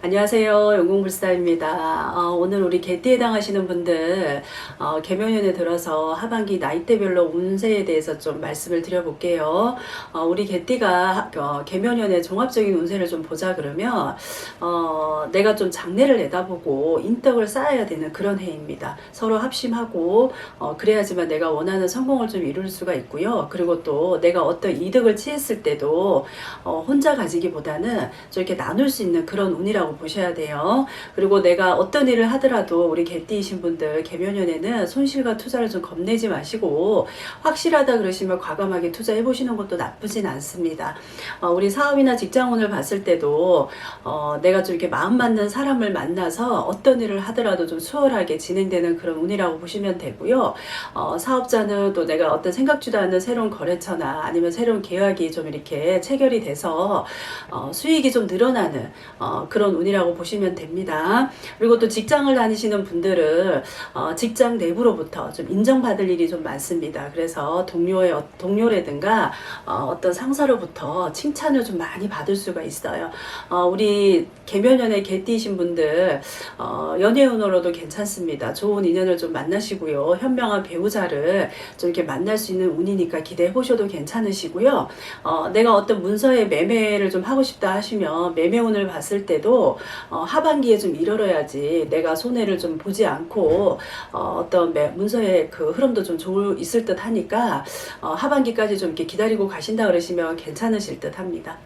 안녕하세요. 영공불사입니다. 어, 오늘 우리 개띠에 해당하시는 분들 어, 개묘년에 들어서 하반기 나이대별로 운세에 대해서 좀 말씀을 드려볼게요. 어, 우리 개띠가 어, 개묘년에 종합적인 운세를 좀 보자 그러면 어, 내가 좀 장래를 내다보고 인덕을 쌓아야 되는 그런 해입니다. 서로 합심하고 어, 그래야지만 내가 원하는 성공을 좀 이룰 수가 있고요. 그리고 또 내가 어떤 이득을 취했을 때도 어, 혼자 가지기보다는 좀 이렇게 나눌 수 있는 그런 운이라고 보셔야 돼요. 그리고 내가 어떤 일을 하더라도 우리 개띠이신 분들 개묘년에는 손실과 투자를 좀 겁내지 마시고 확실하다 그러시면 과감하게 투자해 보시는 것도 나쁘진 않습니다. 어, 우리 사업이나 직장운을 봤을 때도 어, 내가 좀 이렇게 마음 맞는 사람을 만나서 어떤 일을 하더라도 좀 수월하게 진행되는 그런 운이라고 보시면 되고요. 어, 사업자는 또 내가 어떤 생각지도 않은 새로운 거래처나 아니면 새로운 계약이 좀 이렇게 체결이 돼서 어, 수익이 좀 늘어나는 어, 그런 운이라고 보시면 됩니다. 그리고 또 직장을 다니시는 분들은 어, 직장 내부로부터 좀 인정받을 일이 좀 많습니다. 그래서 동료의 어- 동료라든가 어, 어떤 상사로부터 칭찬을 좀 많이 받을 수가 있어요. 어, 우리 개면연에 개띠이신 분들 어, 연애운으로도 괜찮습니다. 좋은 인연을 좀 만나시고요. 현명한 배우자를 좀 이렇게 만날 수 있는 운이니까 기대해 보셔도 괜찮으시고요. 어, 내가 어떤 문서의 매매를 좀 하고 싶다 하시면 매매운을 봤을 때도 어, 하반기에 좀 이뤄야지 내가 손해를 좀 보지 않고 어, 매, 문서의 그 흐름도 좀 좋을 있을 듯 하니까 어, 하반기까지 좀 이렇게 기다리고 가신다 그러시면 괜찮으실 듯 합니다.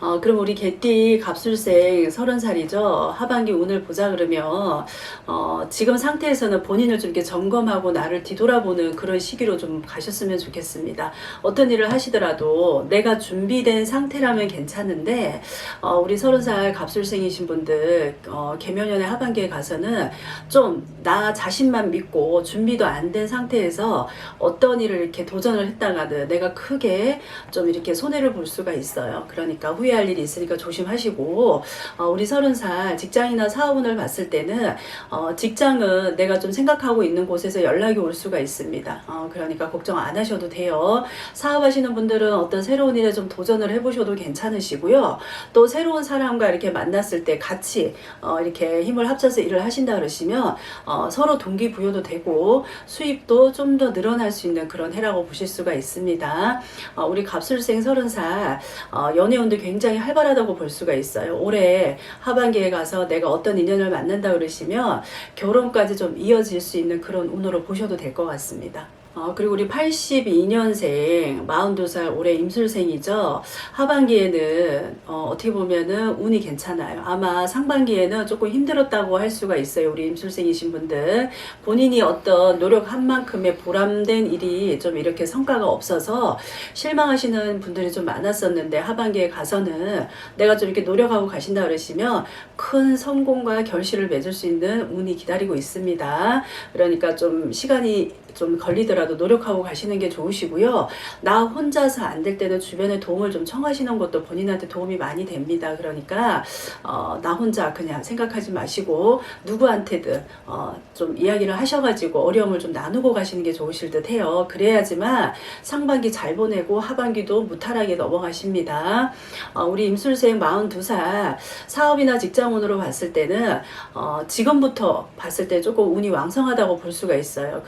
어, 그럼 우리 개띠 갑술생 30살이죠. 하반기 운을 보자 그러면, 어, 지금 상태에서는 본인을 좀 이렇게 점검하고 나를 뒤돌아보는 그런 시기로 좀 가셨으면 좋겠습니다. 어떤 일을 하시더라도 내가 준비된 상태라면 괜찮은데, 어, 우리 30살 갑술생이신 분들, 어, 개면연의 하반기에 가서는 좀 나 자신만 믿고 준비도 안 된 상태에서 어떤 일을 이렇게 도전을 했다가는 내가 크게 좀 이렇게 손해를 볼 수가 있어요. 그러니까 후회할 일이 있으니까 조심하시고 어, 우리 서른 살 직장이나 사업운을 봤을 때는 어, 직장은 내가 좀 생각하고 있는 곳에서 연락이 올 수가 있습니다. 어, 그러니까 걱정 안 하셔도 돼요. 사업하시는 분들은 어떤 새로운 일에 좀 도전을 해보셔도 괜찮으시고요. 또 새로운 사람과 이렇게 만났을 때 같이 어, 이렇게 힘을 합쳐서 일을 하신다 그러시면 어, 서로 동기부여도 되고 수입도 좀 더 늘어날 수 있는 그런 해라고 보실 수가 있습니다. 어, 우리 갑술생 서른 살 어, 연애운도 굉장히 활발하다고 볼 수가 있어요. 올해 하반기에 가서 내가 어떤 인연을 만난다 그러시면 결혼까지 좀 이어질 수 있는 그런 운으로 보셔도 될 것 같습니다. 어, 그리고 우리 82년생, 42살 올해 임술생이죠. 하반기에는 어, 떻게 보면은 운이 괜찮아요. 아마 상반기에는 조금 힘들었다고 할 수가 있어요. 우리 임술생이신 분들. 본인이 어떤 노력한 만큼의 보람된 일이 좀 이렇게 성과가 없어서 실망하시는 분들이 좀 많았었는데 하반기에 가서는 내가 좀 이렇게 노력하고 가신다 그러시면 큰 성공과 결실을 맺을 수 있는 운이 기다리고 있습니다. 그러니까 좀 시간이 좀 걸리더라도 노력하고 가시는 게 좋으시고요. 나 혼자서 안 될 때는 주변에 도움을 좀 청하시는 것도 본인한테 도움이 많이 됩니다. 그러니까 어, 나 혼자 그냥 생각하지 마시고 누구한테든 어, 좀 이야기를 하셔가지고 어려움을 좀 나누고 가시는 게 좋으실 듯 해요. 그래야지만 상반기 잘 보내고 하반기도 무탈하게 넘어가십니다. 어, 우리 임술생 42살 사업이나 직장운으로 봤을 때는 어, 지금부터 봤을 때 조금 운이 왕성하다고 볼 수가 있어요.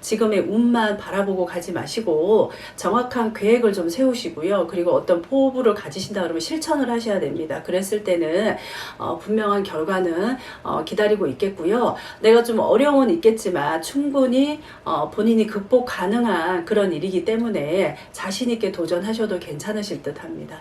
지금의 운만 바라보고 가지 마시고 정확한 계획을 좀 세우시고요. 그리고 어떤 포부를 가지신다 그러면 실천을 하셔야 됩니다. 그랬을 때는 어, 분명한 결과는 어, 기다리고 있겠고요. 내가 좀 어려움은 있겠지만 충분히 어, 본인이 극복 가능한 그런 일이기 때문에 자신 있게 도전하셔도 괜찮으실 듯 합니다.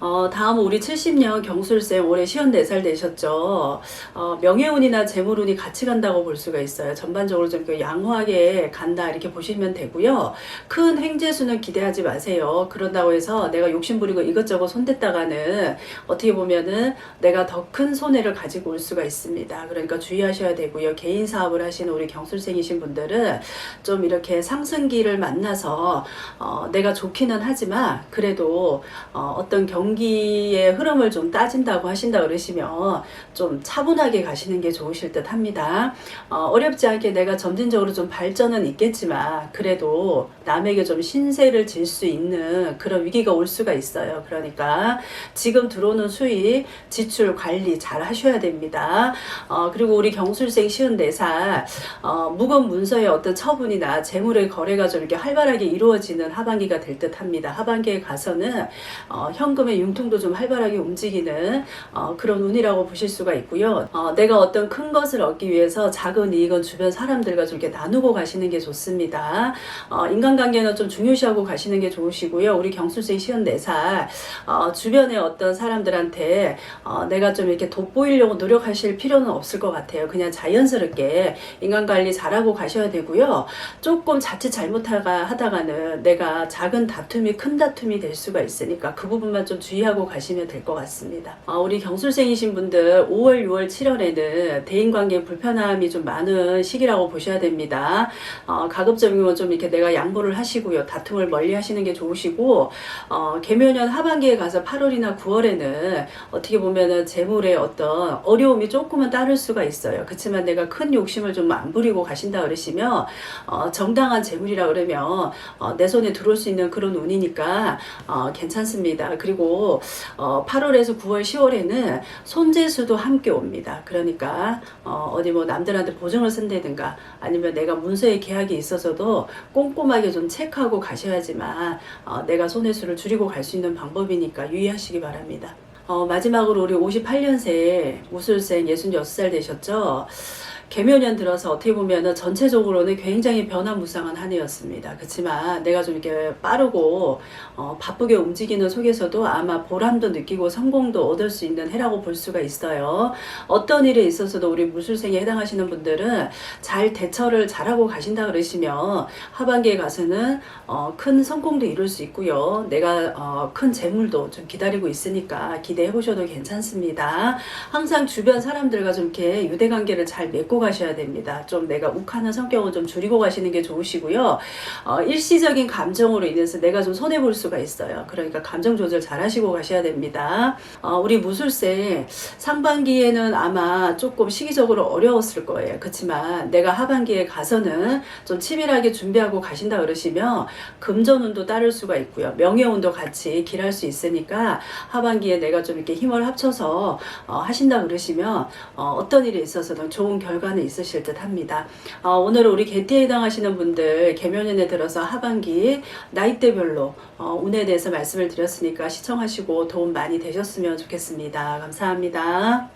어, 다음 우리 70년 경술생 올해 54살 되셨죠. 어, 명예운이나 재물운이 같이 간다고 볼 수가 있어요. 전반적으로 좀그 양호하게 간다 이렇게 보시면 되고요. 큰 행재수는 기대하지 마세요. 그런다고 해서 내가 욕심부리고 이것저것 손댔다가는 어떻게 보면은 내가 더 큰 손해를 가지고 올 수가 있습니다. 그러니까 주의하셔야 되고요. 개인 사업을 하시는 우리 경술생이신 분들은 좀 이렇게 상승기를 만나서 어, 내가 좋기는 하지만 그래도 어, 어떤 경 경기의 흐름을 좀 따진다고 하신다 그러시면 좀 차분하게 가시는 게 좋으실 듯 합니다. 어, 어렵지 않게 내가 점진적으로 좀 발전은 있겠지만 그래도 남에게 좀 신세를 질 수 있는 그런 위기가 올 수가 있어요. 그러니까 지금 들어오는 수익, 지출 관리 잘 하셔야 됩니다. 어, 그리고 우리 경술생 쉬운 네살 어, 묵은 문서의 어떤 처분이나 재물의 거래가 좀 이렇게 활발하게 이루어지는 하반기가 될 듯 합니다. 하반기에 가서는 어, 현금의 융통도 좀 활발하게 움직이는 어, 그런 운이라고 보실 수가 있고요. 어, 내가 어떤 큰 것을 얻기 위해서 작은 이익은 주변 사람들과 좀 이렇게 나누고 가시는 게 좋습니다. 어, 인간관계는 좀 중요시하고 가시는 게 좋으시고요. 우리 경술생 시연 4살 어, 주변의 어떤 사람들한테 어, 내가 좀 이렇게 돋보이려고 노력하실 필요는 없을 것 같아요. 그냥 자연스럽게 인간관리 잘하고 가셔야 되고요. 조금 자칫 잘못하가 하다가는 내가 작은 다툼이 큰 다툼이 될 수가 있으니까 그 부분만 좀 주의하고 가시면 될 것 같습니다. 어, 우리 경술생이신 분들 5월, 6월, 7월에는 대인관계 불편함이 좀 많은 시기라고 보셔야 됩니다. 어, 가급적이면 좀 이렇게 내가 양보를 하시고요. 다툼을 멀리 하시는 게 좋으시고 어, 개묘년 하반기에 가서 8월이나 9월에는 어떻게 보면은 재물의 어떤 어려움이 조금은 따를 수가 있어요. 그렇지만 내가 큰 욕심을 좀 안 부리고 가신다 그러시면 어, 정당한 재물이라 그러면 어, 내 손에 들어올 수 있는 그런 운이니까 어, 괜찮습니다. 그리고 어, 8월에서 9월, 10월에는 손재수도 함께 옵니다. 그러니까 어, 어디 뭐 남들한테 보증을 쓴다든가 아니면 내가 문서에 계약이 있어서도 꼼꼼하게 좀 체크하고 가셔야지만 어, 내가 손해수를 줄이고 갈 수 있는 방법이니까 유의하시기 바랍니다. 어, 마지막으로 우리 58년생 무술생 66살 되셨죠? 개묘년 들어서 어떻게 보면은 전체적으로는 굉장히 변화무쌍한 한 해였습니다. 그렇지만 내가 좀 이렇게 빠르고 어, 바쁘게 움직이는 속에서도 아마 보람도 느끼고 성공도 얻을 수 있는 해라고 볼 수가 있어요. 어떤 일에 있어서도 우리 무술생에 해당하시는 분들은 잘 대처를 잘하고 가신다 그러시면 하반기에 가서는 어, 큰 성공도 이룰 수 있고요. 내가 어, 큰 재물도 좀 기다리고 있으니까 기대해 보셔도 괜찮습니다. 항상 주변 사람들과 좀 이렇게 유대 관계를 잘 맺고 가셔야 됩니다. 좀 내가 욱하는 성격은 좀 줄이고 가시는 게 좋으시고요. 어, 일시적인 감정으로 인해서 내가 좀 손해 볼 수가 있어요. 그러니까 감정 조절 잘 하시고 가셔야 됩니다. 어, 우리 무술생 상반기에는 아마 조금 시기적으로 어려웠을 거예요. 그렇지만 내가 하반기에 가서는 좀 치밀하게 준비하고 가신다 그러시면 금전운도 따를 수가 있고요. 명예운도 같이 길할 수 있으니까 하반기에 내가 좀 이렇게 힘을 합쳐서 어, 하신다 그러시면 어, 떤 일에 있어서는 좋은 결과 는 있으실 듯 합니다. 어, 오늘 우리 개띠에 해당하시는 분들 개묘년에 들어서 하반기 나이대별로 어, 운에 대해서 말씀을 드렸으니까 시청하시고 도움 많이 되셨으면 좋겠습니다. 감사합니다.